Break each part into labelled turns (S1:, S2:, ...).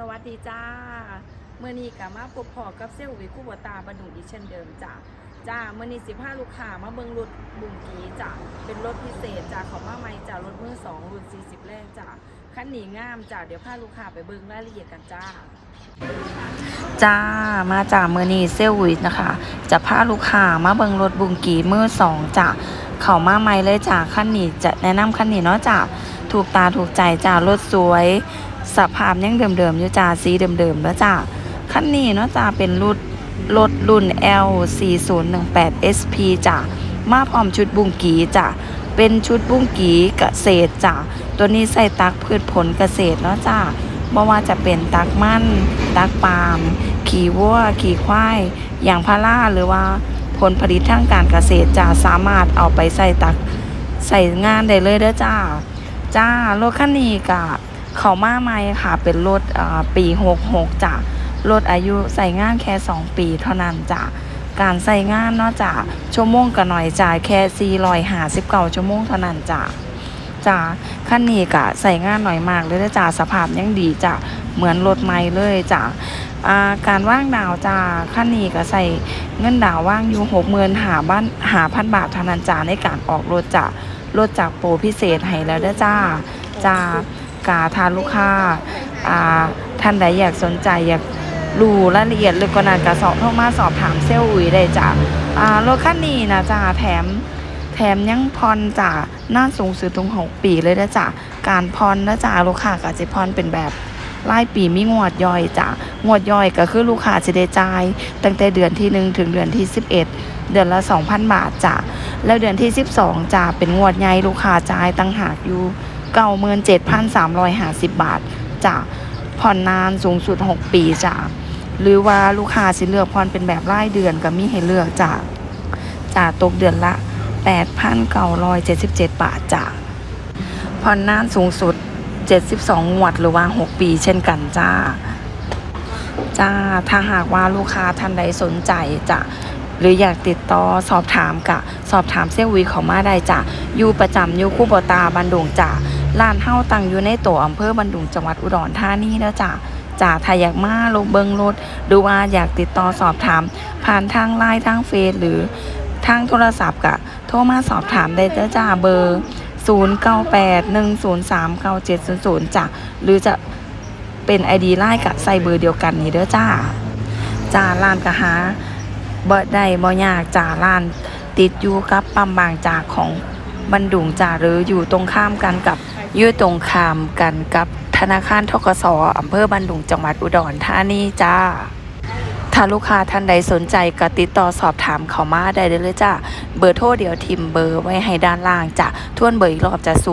S1: สวัสดีจ้า เมื่อนี้กับมาพบพอกับเซลวิคู่บัวตาบรรดุงอีเช่นเดิมจ้าจ้าเมื่อนี้สิบห้าลูกค้ามาเบิงรถบุงกีจ้าเป็นรถพิเศษจ้าของมาใหม่จ้ารถมือสองรุ่นสี่สิบแรกจ้าคันหนีงามจ้าเดี๋ยวพาลูกค้าไปเบิงรายละเอียดกันจ้า จ้ามาจากเมอร์นีเซลวิทนะคะ จะพาลูกค้ามาเบิงรถบุงกีมือสองจ้ะเขามาใหม่เลยจ้ะขั้นหนีจะแนะนำขั้นหนีเนาะจ้ะถูกตาถูกใจจ้ารถสวย สภาพยังเดิมๆอยู่จ้าสีเดิมๆแล้วจ้ะขั้นนี้เนาะจ้ะเป็นรุ่นรถรุ่น L 4 0 1 8 SP จ้ะมาพร้อมชุดบุ้งกีจ้ะเป็นชุดบุ้งกีเกษตรจ้ะตัวนี้ใส่ตักพืชผลเกษตรเนาะจ้ะไม่ว่าจะเป็นตักมันตักปาล์มขี่วัวขี่ควายอย่างพาราหรือว่าผลผลิตทางการเกษตรจะสามารถเอาไปใส่ตักใส่งานได้เลยเด้อจ้า จ้ารถคันนี้กะ เขามาใหม่ค่ะ เป็นรถปี 66จ้ะรถอายุใส่งานแค่ 2 ปีเท่านั้นจ้ะการใส่งานนาะจ้ะชั่วโมงก็หน่อยจ่ายแค่ 459ชั่วโมงเท่านั้นจ้ะจ้าขั้นนี้กะใส่งานหน่อยมากเลยนะจ้าสภาพยังดีจ้ะเหมือนรถใหม่เลยจ้ะาการว่างดาวจ้าขั้นนี้ก็ใส่เงินดาวว่างอยู่หกหมื่นหาบ้านหาพันบาทเท่านั้นจ้าในการออกรถจ้ะรถจากโปรพิเศษให้แล้วด้จ้าจ้า กาทานลูกค้าอ่าท่านใดอยากสนใจอยากรู้รายละเอียดลึกกว่านั้นก็สอบเข้ามาสอบถามเซลล์อุ๋ยได้จ้ะอ่ารถคันนี้นะจ้าแถมแถมยังพรจ่าหน้าสูงสุดถึงหกปีเลยนะจ๊ะการพรนะจ๊ะลูกค้าก็จะพรเป็นแบบรายปีมีงวดย่อยจ้ะงวดย่อยก็คือลูกค้าจะได้จ่ายตั้งแต่เดือนที่หนึ่งถึงเดือนที่ 11 เดือนละ 2,000 บาทจ้ะแล้วเดือนที่ 12จ้ะเป็นงวดใหญ่ลูกค้าจ่ายตั้งหากอยู่ 97,350บาทจ้ะผ่อนนานสูงสุด6ปีจ้ะหรือว่าลูกค้าสิเลือกพรเป็นแบบรายเดือนก็มีให้เลือกจ้ะจ้ะตกเดือนละ8,977บาทจ้ะผ่อนนานสูงสุด72งวดหรือว่า6ปีเช่นกันจ้าจ้าถ้าหากว่าลูกค้าท่านใดสนใจจะหรืออยากติดต่อสอบถามกะ สอบถามเซลวีเขามาได้จ้ะอยู่ประจำอยู่คู่บตาบันดุงจ้ะ ร้านเฮาตั้งอยู่ในตัวอำเภอบันดุงจังหวัดอุดรธานีแล้วจ้ะจ้าถ้าอยากมาลงเบิงรถหรือว่าอยากติดต่อสอบถาม ผ่านทางไลน์ทางเฟซหรือทางโทรศัพท์กะ โทรมาสอบถามได้เด้อจ้าเบอร์ 0981039700จ้ะหรือจะเป็น ID ไลน์กะใส่เบอร์เดียวกันนี่เด้อจ้าจ้าร้านกะหาบ่ได้บ่ยากจ้าร้านติดอยู่กับปั๊มบางจากของบันดุงจ้าหรืออยู่ตรงข้ามกันกับ อยู่ตรงข้ามกันกับธนาคารทกสอำเภอบันดุงจังหวัดอุดรธานีจ้า ถ้าลูกค้าท่านใดสนใจก็ติดต่อสอบถามเขามาได้เลยจ้าเบอร์โทรเดี๋ยวทิมเบอร์ไว้ให้ด้านล่างจ้ะทวนเบอร์อีกรอบจะ089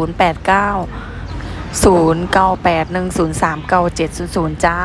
S1: 098 103 9700 จ้า